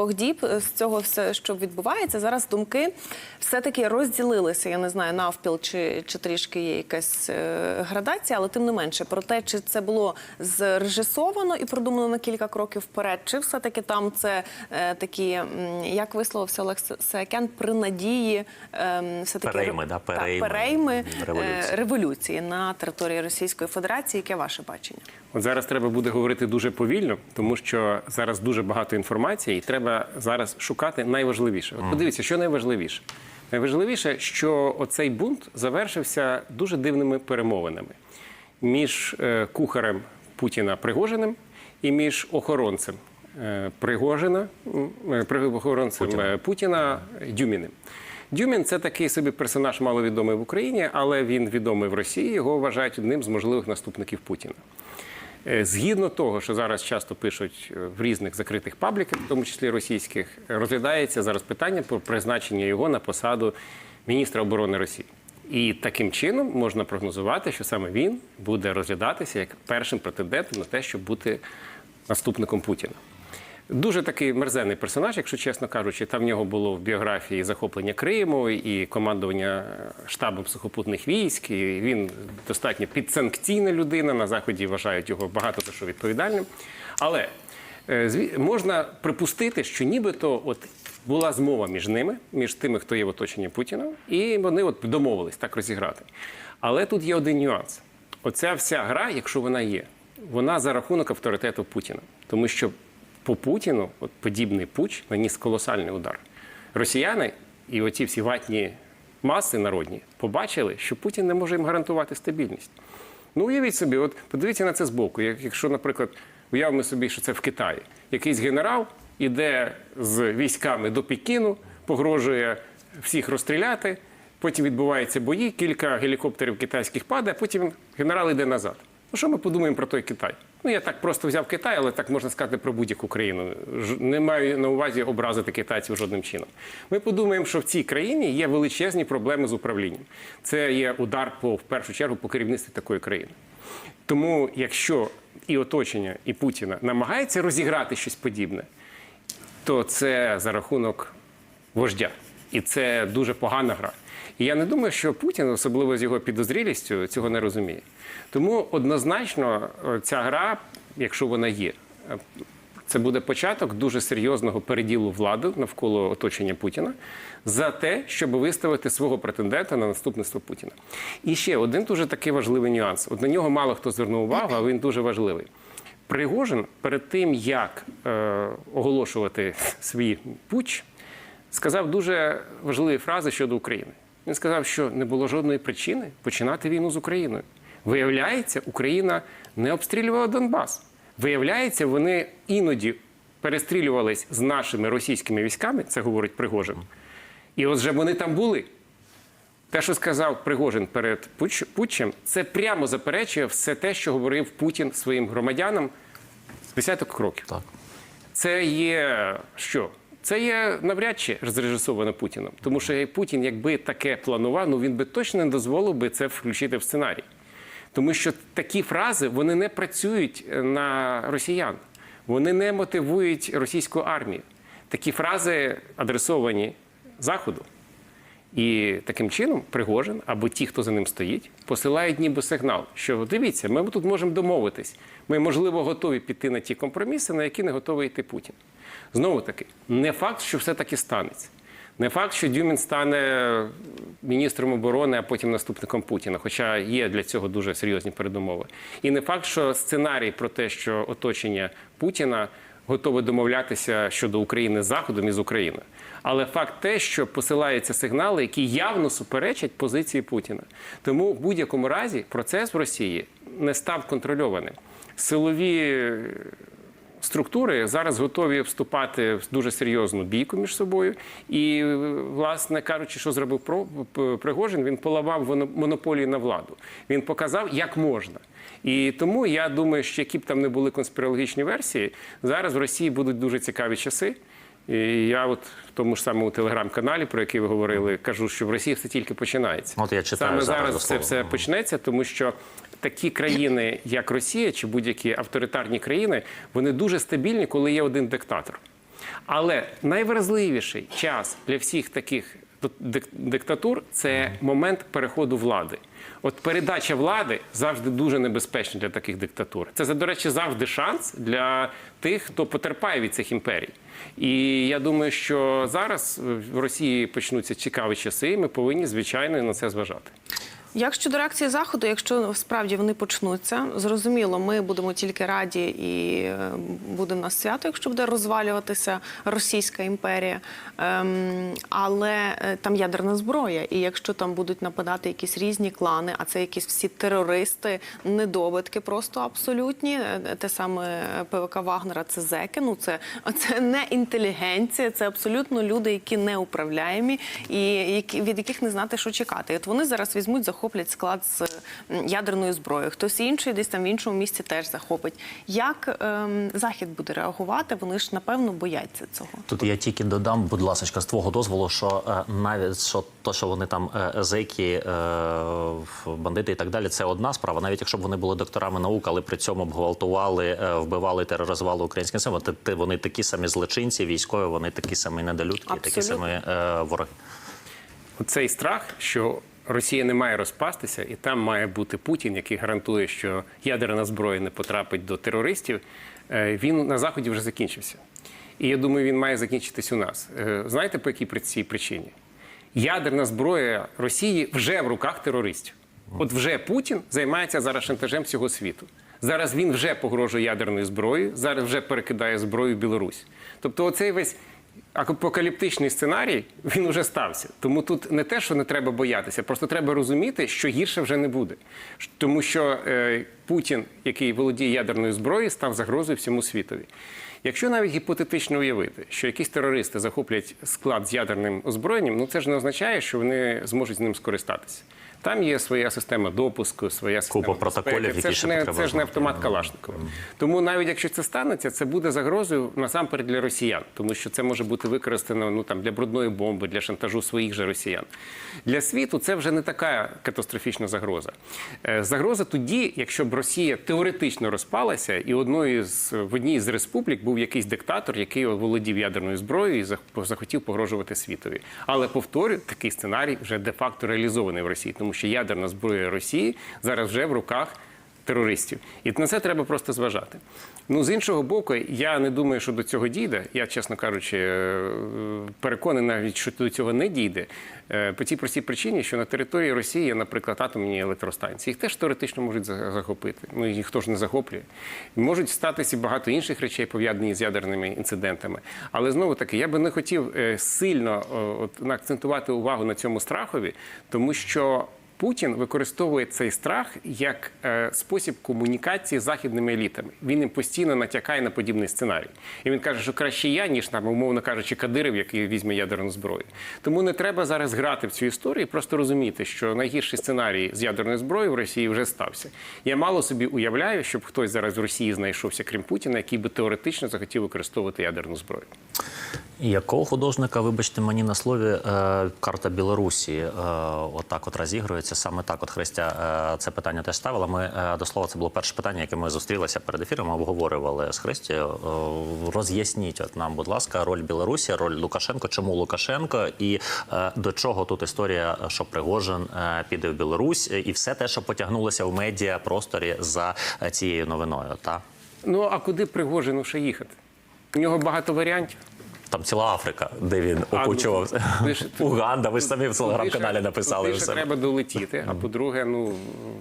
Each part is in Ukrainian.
Двох діб з цього все, що відбувається, зараз думки все-таки розділилися. Я не знаю, навпіл чи, чи трішки є якась е, градація, але тим не менше про те, чи це було зрежисовано і продумано на кілька кроків вперед, чи все-таки там це е, такі, як висловився Олег Саакян, при надії е, все-таки Перейми, да, перейми перейми революції. е, революції на території Російської Федерації. Яке ваше бачення? От зараз треба буде говорити дуже повільно, тому що зараз дуже багато інформації, і треба зараз шукати найважливіше. От подивіться, що найважливіше. Найважливіше, що оцей бунт завершився дуже дивними перемовинами між е, кухарем Путіна Пригожиним і між охоронцем е, Пригожина, е, охоронцем Путіна, Путіна Дюміним. Дюмін це такий собі персонаж маловідомий в Україні, але він відомий в Росії. Його вважають одним з можливих наступників Путіна. Е, Згідно того, що зараз часто пишуть е, в різних закритих пабліках, в тому числі російських, розглядається зараз питання про призначення його на посаду міністра оборони Росії. І таким чином можна прогнозувати, що саме він буде розглядатися як першим претендентом на те, щоб бути наступником Путіна. Дуже такий мерзенний персонаж, якщо чесно кажучи, там в нього було в біографії захоплення Криму і командування е, штабом сухопутних військ. І він достатньо підсанкційна людина. На заході вважають його багато за що відповідальним. Але е, можна припустити, що нібито от була змова між ними, між тими, хто є в оточенні Путіна, і вони от домовились так розіграти. Але тут є один нюанс: оця вся гра, якщо вона є, вона за рахунок авторитету Путіна, тому що по Путіну от подібний пуч наніс колосальний удар. Росіяни і оці всі ватні маси народні побачили, що Путін не може їм гарантувати стабільність. Ну, уявіть собі, от подивіться на це збоку. Як- Якщо, наприклад, уявимо собі, що це в Китаї, якийсь генерал іде з військами до Пекіну, погрожує всіх розстріляти. Потім відбуваються бої, кілька гелікоптерів китайських падає, потім генерал йде назад. Ну що ми подумаємо про той Китай? Ну я так просто взяв Китай, але так можна сказати про будь-яку країну. Ж- Не маю на увазі образити китайців жодним чином. Ми подумаємо, що в цій країні є величезні проблеми з управлінням. Це є удар по в першу чергу по керівництві такої країни. Тому, якщо і оточення, і Путіна намагається розіграти щось подібне, то це за рахунок вождя. І це дуже погана гра. І я не думаю, що Путін, особливо з його підозрілістю, цього не розуміє. Тому однозначно е, ця гра, якщо вона є, е, це буде початок дуже серйозного переділу влади навколо оточення Путіна за те, щоб виставити свого претендента на наступництво Путіна. І ще один дуже такий важливий нюанс. От на нього мало хто звернув увагу, але він дуже важливий. Пригожин перед тим, як е, оголошувати свій путч, сказав дуже важливі фрази щодо України. Він сказав, що не було жодної причини починати війну з Україною. Виявляється, Україна не обстрілювала Донбас. Виявляється, вони іноді перестрілювались з нашими російськими військами, це говорить Пригожин. І от вже вони там були. Те, що сказав Пригожин перед Путчем, це прямо заперечує все те, що говорив Путін своїм громадянам з десяток кроків. Так. Це є що? Це є навряд чи зрежисовано Путіном. Тому що Путін, якби таке планував, ну він би точно не дозволив би це включити в сценарій. Тому що такі фрази вони не працюють на росіян, вони не мотивують російську армію. Такі фрази адресовані Заходу. І таким чином Пригожин або ті, хто за ним стоїть, посилають ніби сигнал, що дивіться, ми тут можемо домовитись. Ми, можливо, готові піти на ті компроміси, на які не готовий йти Путін. Знову таки, не факт, що все таки станеться. Не факт, що Дюмін стане міністром оборони, а потім наступником Путіна, хоча є для цього дуже серйозні передумови. І не факт, що сценарій про те, що оточення Путіна готове домовлятися щодо України з Заходом і з Україною. Але факт те, що посилаються сигнали, які явно суперечать позиції Путіна. Тому в будь-якому разі процес в Росії не став контрольованим. Силові структури зараз готові вступати в дуже серйозну бійку між собою. І, власне кажучи, що зробив Пригожин, він поламав монополію на владу. Він показав, як можна. І тому я думаю, що які б там не були конспірологічні версії, зараз в Росії будуть дуже цікаві часи. І я от в тому ж самому телеграм-каналі, про який ви говорили, кажу, що в Росії все тільки починається. От я читаю Саме зараз зараз це все почнеться, тому що такі країни, як Росія чи будь-які авторитарні країни, вони дуже стабільні, коли є один диктатор. Але найвразливіший час для всіх таких диктатур це момент переходу влади. От передача влади завжди дуже небезпечна для таких диктатур. Це, до речі, завжди шанс для тих, хто потерпає від цих імперій. І я думаю, що зараз в Росії почнуться цікаві часи. і Ми повинні звичайно на це зважати. Як щодо реакції заходу, якщо справді вони почнуться, зрозуміло, ми будемо тільки раді і е, буде в нас свято, якщо буде розвалюватися Російська імперія. Ем, але е, там ядерна зброя, і якщо там будуть нападати якісь різні клани, а це якісь всі терористи, недобитки, просто абсолютні. е, Те саме ПВК Вагнера, це зеки. Ну це, це не інтелігенція, це абсолютно люди, які не управляємі і які від яких не знати, що чекати. От вони зараз візьмуть, захоплять склад з ядерною зброєю. Хтось інший десь там в іншому місці теж захопить. Як ем, захід буде реагувати? Вони ж напевно бояться цього. Тут я тільки додам, будь ласка, з твого дозволу, що е, навіть що то, що вони там е, зеки, е, бандити і так далі, це одна справа. Навіть якщо б вони були докторами наук, але при цьому б гвалтували, е, вбивали, тероризували українське село, то ти- вони такі самі злочинці, військові, вони такі самі недолюдки, такі самі е, вороги. Цей страх, що Росія не має розпастися, і там має бути Путін, який гарантує, що ядерна зброя не потрапить до терористів. е, Він на заході вже закінчився. І я думаю, він має закінчитись у нас. Е, Знаєте, по якій цій причині? Ядерна зброя Росії вже в руках терористів. От вже Путін займається зараз шантажем всього світу. Зараз він вже погрожує ядерною зброєю, зараз вже перекидає зброю в Білорусь. Тобто, оцей весь апокаліптичний сценарій він уже стався. Тому тут не те, що не треба боятися, просто треба розуміти, що гірше вже не буде. Тому що е, Путін, який володіє ядерною зброєю, став загрозою всьому світові. Якщо навіть гіпотетично уявити, що якісь терористи захоплять склад з ядерним озброєнням, ну це ж не означає, що вони зможуть з ним скористатися. Там є своя система допуску, своя система Купа протоколів, безпеки. Це ж не це ж не автомат Калашникова. Тому навіть якщо це станеться, це буде загрозою насамперед для росіян, тому що це може бути використано ну там для брудної бомби, для шантажу своїх же росіян. Для світу це вже не така катастрофічна загроза. Е, Загроза тоді, якщо б Росія теоретично розпалася, і одною з в одній з республік був якийсь диктатор, який володів ядерною зброєю і захотів погрожувати світові. Але повторю, такий сценарій вже де-факто реалізований в Росії, тому що ядерна зброя Росії зараз вже в руках терористів. І на це треба просто зважати. Ну, з іншого боку, я не думаю, що до цього дійде. Я, чесно кажучи, е, переконаний навіть, що до цього не дійде. Е, По тій простій причині, що на території Росії є, наприклад, атомні електростанції. Їх теж теоретично можуть за- захопити. Ну, їх хто ж не захоплює. Можуть статися багато інших речей, пов'язаних з ядерними інцидентами. Але знову таки, я би не хотів е, сильно от, акцентувати увагу на цьому страхові, тому що Путін використовує цей страх як е, спосіб комунікації з західними елітами. Він їм постійно натякає на подібний сценарій. І він каже, що краще я, ніж там, умовно кажучи, Кадиров, який візьме ядерну зброю. Тому не треба зараз грати в цю історію, просто розуміти, що найгірший сценарій з ядерною зброєю в Росії вже стався. Я мало собі уявляю, щоб хтось зараз в Росії знайшовся, крім Путіна, який би теоретично захотів використовувати ядерну зброю. Якого художника, вибачте мені на слові, е, карта Білорусі е, отак от розігрується. Саме так, от Христя, е, це питання теж ставила. Ми е, до слова, це було перше питання, яке ми зустрілися перед ефіром, обговорювали з Христією. Е, Роз'ясніть от нам, будь ласка, роль Білорусі, роль Лукашенко. Чому Лукашенко і до чого тут історія, що Пригожин піде в Білорусь, і все те, що потягнулося в медіа просторі за цією новиною. Та Ну а куди Пригожину ще їхати? У нього багато варіантів. Там ціла Африка, де він ну, окучував. Уганда. Ви ж самі в телеграм-каналі написали по-перше, треба долетіти. А по-друге, ну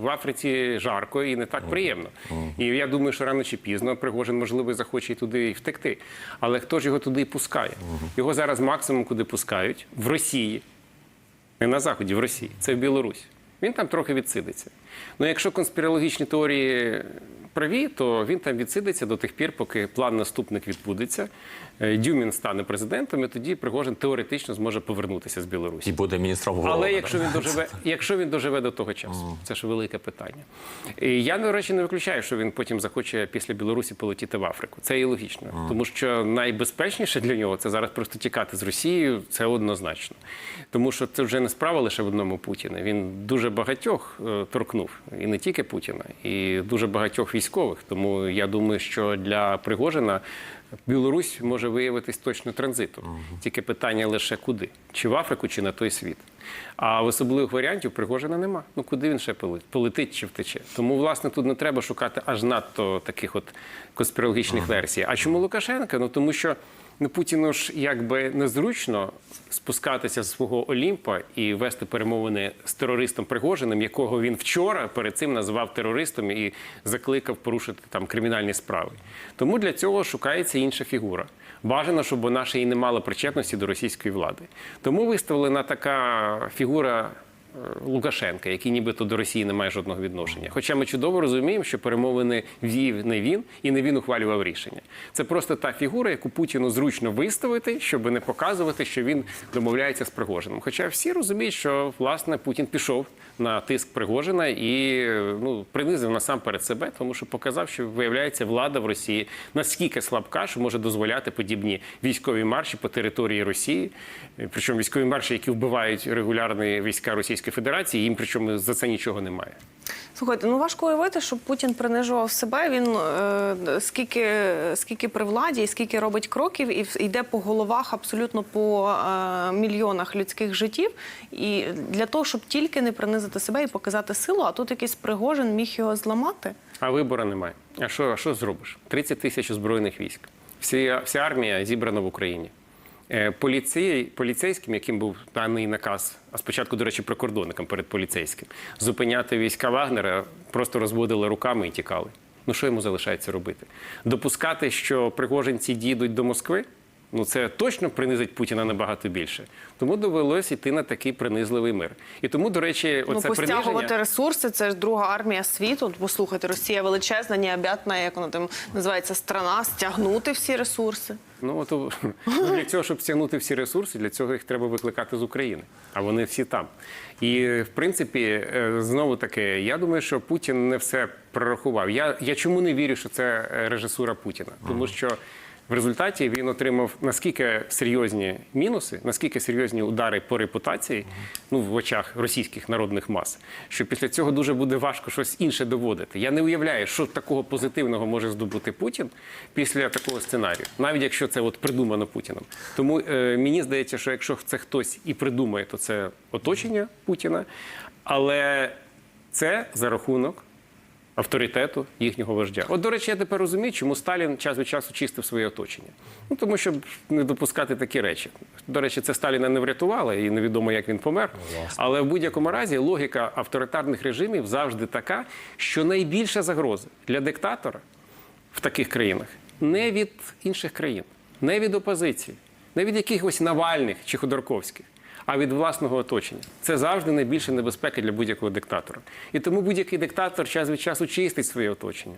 в Африці жарко і не так приємно. І я думаю, що рано чи пізно Пригожин, можливо, захоче і туди втекти. Але хто ж його туди пускає? Його зараз максимум куди пускають в Росії. Не на Заході, в Росії. Це в Білорусі. Він там трохи відсидиться. Ну, якщо конспірологічні теорії праві, то він там відсидиться до тих пір, поки план наступник відбудеться. е, Дюмін стане президентом, і тоді Пригожин теоретично зможе повернутися з Білорусі. І буде міністром оборони. Але якщо він доживе, якщо він доживе до того часу, це ж велике питання. І я, до речі, не виключаю, що він потім захоче після Білорусі полетіти в Африку. Це і логічно, тому що найбезпечніше для нього це зараз просто тікати з Росією. Це однозначно. Тому що це вже не справа лише в одному Путіна. Він дуже багатьох е, торкнув, і не тільки Путіна, і дуже багатьох військових. Тому я думаю, що для Пригожина Білорусь може виявитись точно транзитом. Тільки питання лише куди? Чи в Африку, чи на той світ. А в особливих варіантів Пригожина нема. Ну куди він ще полетить? Полетить чи втече? Тому, власне, тут не треба шукати аж надто таких от конспірологічних версій. А чому Лукашенка? Ну тому що ну, Путіну ж якби незручно спускатися з свого Олімпа і вести перемовини з терористом Пригожиним, якого він вчора перед цим назвав терористом і закликав порушити там кримінальні справи. Тому для цього шукається інша фігура. Бажано, щоб вона ще й не мала причетності до російської влади. Тому виставлена така фігура Лукашенка, який нібито до Росії не має жодного відношення. Хоча ми чудово розуміємо, що перемовини вів не він і не він ухвалював рішення. Це просто та фігура, яку Путіну зручно виставити, щоб не показувати, що він домовляється з Пригожином. Хоча всі розуміють, що власне Путін пішов на тиск Пригожина і ну принизив насамперед себе, тому що показав, що виявляється влада в Росії наскільки слабка, що може дозволяти подібні військові марші по території Росії. Е, Причому військові марші, які вбивають регулярні війська Російської Федерації, їм причому за це нічого немає. Слухайте, ну важко уявити, щоб Путін принижував себе. Він е, скільки, скільки при владі, скільки робить кроків, і йде по головах абсолютно по е, мільйонах людських життів. І для того, щоб тільки не принизити себе і показати силу, а тут якийсь Пригожин міг його зламати. А вибору немає. А що, а що зробиш? 30 тисяч озброєних військ. Всі, вся армія зібрана в Україні. Е, Поліцей, поліцейським, яким був даний наказ, а спочатку, до речі, прикордонникам перед поліцейським, зупиняти війська Вагнера, просто розводили руками і тікали. Ну що йому залишається робити? Допускати, що пригожинці дійдуть до Москви, ну це точно принизить Путіна набагато більше. Тому довелося йти на такий принизливий мир. І тому, до речі, Ну, оце постягувати приниження... ресурси, це ж друга армія світу. Послухайте, Росія величезна, необ'ятна, як вона там називається, страна, стягнути всі ресурси. Ну от ну, для цього, щоб стягнути всі ресурси, для цього їх треба викликати з України. А вони всі там. І в принципі, е, знову таки, я думаю, що Путін не все прорахував. Я, я чому не вірю, що це е, режисура Путіна? Тому що в результаті він отримав наскільки серйозні мінуси, наскільки серйозні удари по репутації, ну в очах російських народних мас, що після цього дуже буде важко щось інше доводити. Я не уявляю, що такого позитивного може здобути Путін після такого сценарію, навіть якщо це от придумано Путіном. Тому е, мені здається, що якщо це хтось і придумає, то це оточення Путіна, але це за рахунок авторитету їхнього вождя. От, до речі, я тепер розумію, чому Сталін час від часу чистив своє оточення. Ну тому щоб не допускати такі речі. До речі, це Сталіна не врятувало, і невідомо, як він помер. Але в будь-якому разі логіка авторитарних режимів завжди така, що найбільша загроза для диктатора в таких країнах не від інших країн, не від опозиції, не від якихось Навальних чи Ходорковських, а від власного оточення. Це завжди найбільша небезпека для будь-якого диктатора. І тому будь-який диктатор час від часу чистить своє оточення.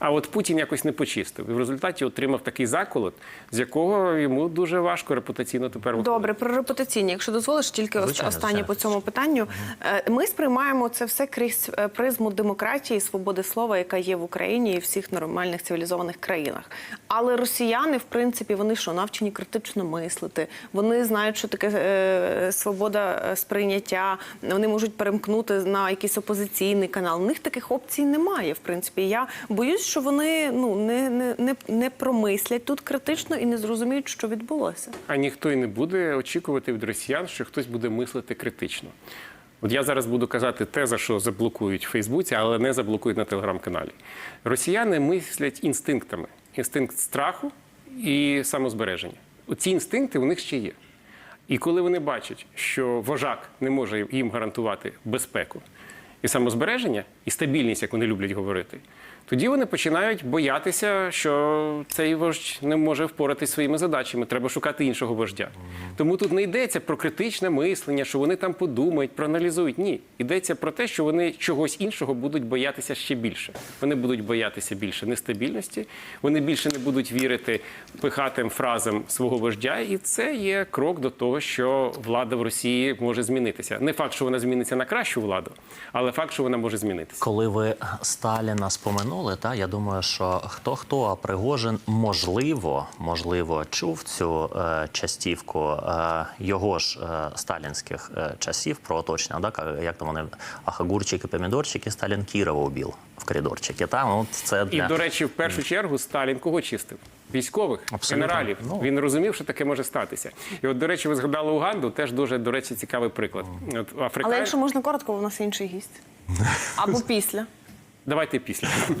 А от Путін якось не почистив. І в результаті отримав такий заколот, з якого йому дуже важко репутаційно тепер виходити. Добре, про репутаційні. Якщо дозволиш, тільки Звичайно, останнє звичайно. по цьому питанню. Е, Ми сприймаємо це все крізь е, призму демократії, свободи слова, яка є в Україні і в всіх нормальних цивілізованих країнах. Але росіяни, в принципі, вони що навчені критично мислити. Вони знають, що таке е, свобода сприйняття. Вони можуть перемкнути на якийсь опозиційний канал. У них таких опцій немає. В принципі, я боюсь, що вони ну не, не, не, не промислять тут критично і не зрозуміють, що відбулося. а ніхто і не буде очікувати від росіян, що хтось буде мислити критично. От я зараз буду казати те, за що заблокують в Фейсбуці, але не заблокують на телеграм-каналі. Росіяни мислять інстинктами: інстинкт страху і самозбереження. Ці інстинкти у них ще є. І коли вони бачать, що вожак не може їм гарантувати безпеку і самозбереження, і стабільність, як вони люблять говорити, тоді вони починають боятися, що цей вождь не може впоратись своїми задачами. Треба шукати іншого вождя. Тому тут не йдеться про критичне мислення, що вони там подумають, проаналізують. Ні, йдеться про те, що вони чогось іншого будуть боятися ще більше. Вони будуть боятися більше нестабільності, вони більше не будуть вірити пихатим фразам свого вождя, і це є крок до того, що влада в Росії може змінитися. Не факт, що вона зміниться на кращу владу, але факт, що вона може змінитися. Коли ви Сталіна споминули, та я думаю, що хто хто а Пригожин можливо, можливо, чув цю е, частівку е, його ж е, сталінських е, часів про оточення. Да, ка- як там вони ах, огурчики, помідорчики, Сталін Кірова убив в коридорчики. Та ну, це І до речі, в першу чергу Сталін кого чистив? військових, Абсолютно. генералів. Ну. Він розумів, що таке може статися. І от, до речі, ви згадали Уганду, теж дуже, до речі, цікавий приклад. От Африка... Але якщо можна коротко, у нас інший гість. Або після. Давайте після.